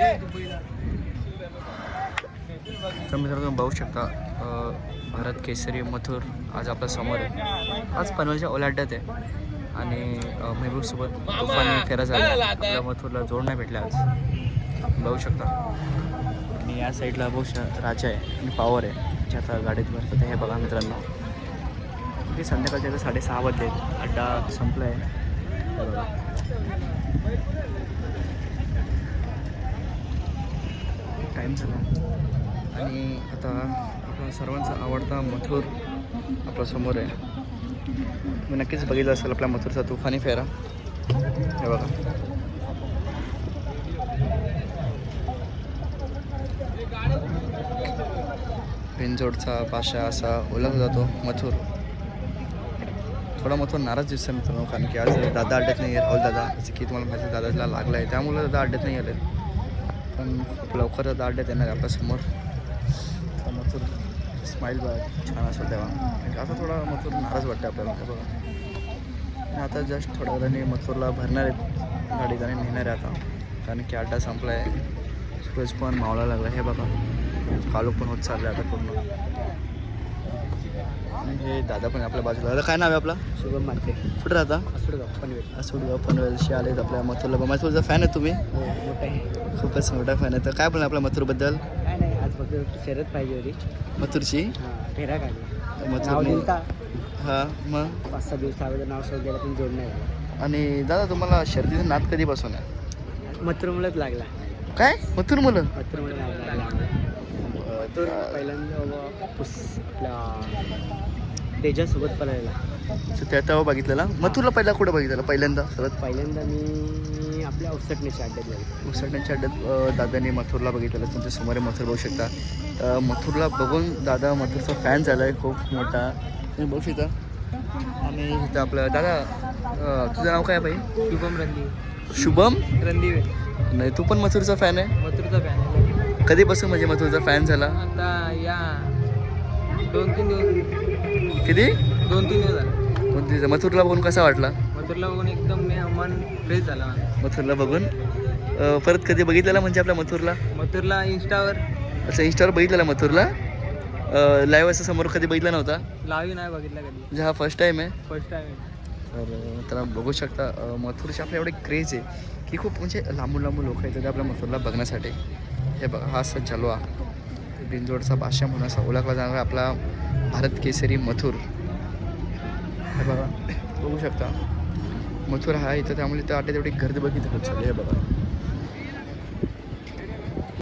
तर मित्रांनो तुम्ही बघू शकता भरत भारत केसरी मथुर आज आपल्यासमोर आहे. आज पनवेलच्या ओलाड्यात आहे. आणि अ, महबूबसोबत तुफानी फेरा झाला आपल्या मथुरला जोड नाही भेटला आज. बघू शकता. आणि या साईडला बघू शकता राजा आहे आणि पॉवर आहे. जे आता गाडीत भरतात हे बघा मित्रांनो. ते संध्याकाळच्या साडेसहा वाजले. अड्डा संपला आहे हे झाला. आणि आता आपला सर्वांचा आवडता मथुर आपल्यासमोर आहे. मी नक्कीच बघितलं असेल आपल्या मथुरचा तुफानी फेरा. हे बघा. पिंजोडचा पाशा असा ओळखला जातो मथुर. थोडा मथुर नाराज दिसतो मित्रांनो कारण की आज दादा अड्ड्यात नाही आहे राहुल दादा जसं की तुम्हाला माहिती दादाला लागला आहे त्यामुळे दादा अड्ड्यात नाही आले पण लवकरच लवकर दादा अड्ड्यात येणार आपल्यासमोर तर मथुर स्माईल बघ छान असं तेव्हा. आता थोडा मथुर नाराज वाटतं आपल्याला बघा. आणि आता जस्ट थोड्या वेळाने मथुरला भरणार आहेत गाडीत आणि नेणार आहे आता. कारण की अड्डा संपला आहे सूरज पण मावला लागला हे बघा. कालू पण होत चाललं आहे आता पूर्ण. हे दादा पण आपल्या बाजूला. दादा काय नाव आहे आपला? शुभम मानते कुठं राहता? असुडगाव पनवेल. सुडगाव पनवेलशी आलेत आपल्या मथुरला. मथुरचा फॅन आहे तुम्ही? हो मोठं आहे. खूपच मोठा फॅन आहे. तर काय बोला आपल्या मथुरबद्दल? काय नाही आज फक्त शर्यत पाहिजे होती. मथुरची? हां फेरा काढला नाव मथुर दिलता हां मग? पाच सहा दिवस अगोदर नाव शोध गेला पण जोड नाही झालं. आणि दादा तुम्हाला शर्दीचा नाद कधीपासून आहे? मथुरमुळेच लागला. काय? मथुर मुलं मथुरमुळे? नाव लागला. मथुर पहिल्यांदा बाबा पुस आपला तेजासोबत पळायला तर त्या तेव्हा बघितलेला? मथुरला पहिला कुठं बघितलेला? पहिल्यांदा सर्वात पहिल्यांदा मी आपल्या औसटण्याच्या अड्ड्यात गेलो उसटण्याच्या अड्ड्यात दादाने मथुरला बघितलेलं. तुमच्यासमोर मथुर बघू शकता. तर मथुरला बघून दादा मथुरचा फॅन झाला आहे खूप मोठा. तुम्ही बघू शकता. आणि इथं आपलं दादा तुझं नाव काय आहे भाई? शुभम रणदिवे. शुभम? रणदिवे नाही तू पण मथुरचा फॅन आहे? मथुरचा फॅन आहे. कधीपासून म्हणजे मथुरचा फॅन झाला? आता या दोन तीन दिवस. किती? दोन तीन दिवस झाले. कोणती मथुरला बघून कसा वाटला? मथुरला बघून एकदम मी मन फ्रेश झाला माझा. मथुरला बघून. अं, परत कधी बघितलेला म्हणजे आपल्या मथुरला? मथुरला इंस्टावर असं इंस्टावर बघितलेला मथुरला? लाईव्ह असं समोर कधी बघितला नव्हता? लावी नाही बघितला कधी. म्हणजे हा फर्स्ट टाईम आहे. फर्स्ट टाइम तर त्याला बघू शकता अ, मथुरची आपल्या एवढे क्रेज आहे की खूप म्हणजे लांबून लांबून लोक येतात आपल्या मथुरला बघण्यासाठी. हे बघा हा असा जलवा. बिंजोडचा भाषा म्हणून असा ओळखला जाणारा आपला भारत केसरी मथुर. हे बघा बघू शकता. मथुर हा इथं त्यामुळे इथं आटे तेवढी गर्दी बघितली होत हे बघा.